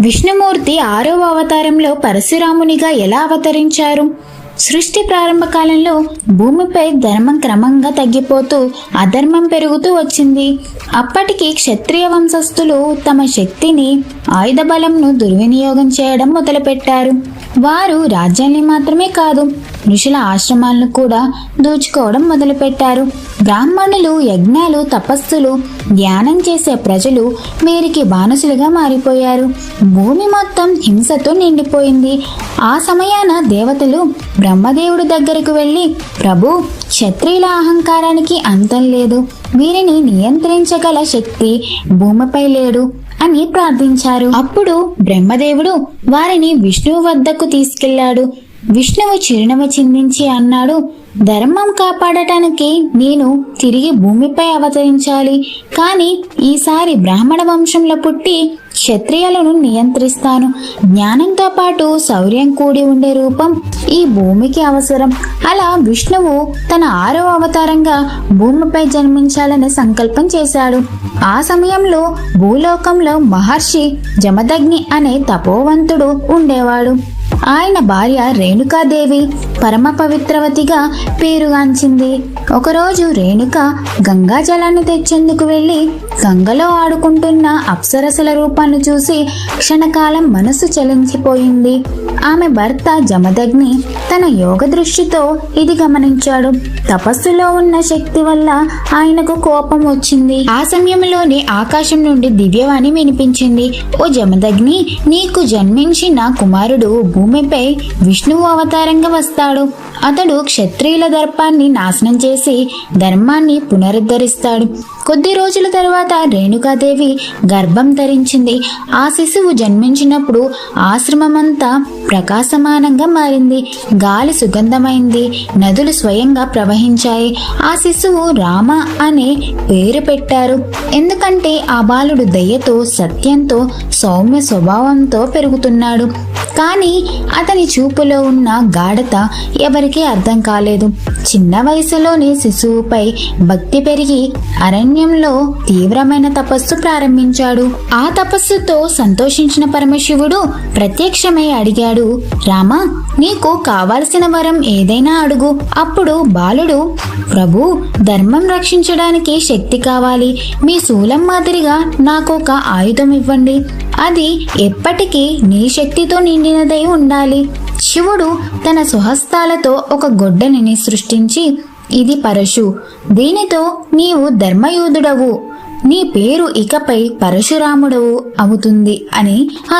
విష్ణుమూర్తి ఆరవ అవతారంలో పరశురామునిగా ఎలా అవతరించారు? సృష్టి ప్రారంభ కాలంలో భూమిపై ధర్మం క్రమంగా తగ్గిపోతూ అధర్మం పెరుగుతూ వచ్చింది. అప్పటికి క్షత్రియ వంశస్థులు తమ శక్తిని ఆయుధ బలంను దుర్వినియోగం చేయడం మొదలుపెట్టారు. వారు రాజ్యాన్ని మాత్రమే కాదు ఋషుల ఆశ్రమాలను కూడా దోచుకోవడం మొదలుపెట్టారు. బ్రాహ్మణులు యజ్ఞాలు తపస్సులు ధ్యానం చేసే ప్రజలు వీరికి బానిసలుగా మారిపోయారు. భూమి మొత్తం హింసతో నిండిపోయింది. ఆ సమయాన దేవతలు బ్రహ్మదేవుడి దగ్గరకు వెళ్ళి ప్రభు క్షత్రియుల అహంకారానికి అంతం లేదు. వీరిని నియంత్రించగల శక్తి భూమిపై లేడు అని ప్రార్థించారు. అప్పుడు బ్రహ్మదేవుడు వారిని విష్ణువు వద్దకు తీసుకెళ్ళాడు విష్ణువు చిరునవ్వు చిందించి అన్నాడు ధర్మం కాపాడటానికి నేను తిరిగి భూమిపై అవతరించాలి. కానీ ఈసారి బ్రాహ్మణ వంశంలో పుట్టి క్షత్రియులను నియంత్రిస్తాను. జ్ఞానంతో పాటు శౌర్యం కూడి ఉండే రూపం ఈ భూమికి అవసరం. అలా విష్ణువు తన ఆరో అవతారంగా భూమిపై జన్మించాలని సంకల్పం చేశాడు. ఆ సమయంలో భూలోకంలో మహర్షి జమదగ్ని అనే తపోవంతుడు ఉండేవాడు. ఆయన భార్య రేణుకాదేవి పరమ పవిత్రవతిగా పేరుగాంచింది. ఒకరోజు రేణుక గంగా జలాన్ని తెచ్చేందుకు వెళ్ళి గంగలో ఆడుకుంటున్న అప్సరసల రూపాన్ని చూసి క్షణకాలం మనసు చలించిపోయింది. ఆమె భర్త జమదగ్ని తన యోగ దృష్టితో ఇది గమనించాడు. తపస్సులో ఉన్న శక్తి వల్ల ఆయనకు కోపం వచ్చింది. ఆ సమయంలోనే ఆకాశం నుండి దివ్యవాణి వినిపించింది. ఓ జమదగ్ని నీకు జన్మించిన కుమారుడు భూమిపై విష్ణువు అవతారంగా వస్తాడు. అతడు క్షత్రియుల దర్పాన్ని నాశనం చేసి ధర్మాన్ని పునరుద్ధరిస్తాడు. కొద్ది రోజుల తర్వాత రేణుకాదేవి గర్భం ధరించింది. ఆ శిశువు జన్మించినప్పుడు ఆశ్రమమంతా ప్రకాశమానంగా మారింది. గాలి సుగంధమైంది. నదులు స్వయంగా ప్రవహించాయి. ఆ శిశువు రామ అనే పేరు పెట్టారు. ఎందుకంటే ఆ బాలుడు దయ్యతో సత్యంతో సౌమ్య స్వభావంతో పెరుగుతున్నాడు. కానీ అతని చూపులో ఉన్న గాఢత ఎవరికీ అర్థం కాలేదు. చిన్న వయసులోనే శిశువుపై భక్తి పెరిగి అరణ్యంలో తీవ్రమైన తపస్సు ప్రారంభించాడు. ఆ తపస్సుతో సంతోషించిన పరమశివుడు ప్రత్యక్షమై అడిగాడు రామా నీకు కావాల్సిన వరం ఏదైనా అడుగు. అప్పుడు బాలుడు ప్రభు ధర్మం రక్షించడానికి శక్తి కావాలి. మీ శూలం మాదిరిగా నాకు ఒక ఆయుధం ఇవ్వండి. అది ఎప్పటికీ నీ శక్తితో నిండినదై ఉండాలి. శివుడు తన సుహస్తాలతో ఒక గొడ్డనిని సృష్టించి ఇది పరశు దీనితో నీవు ధర్మయోధుడవు నీ పేరు ఇకపై పరశురాముడవు అవుతుంది అని ఆ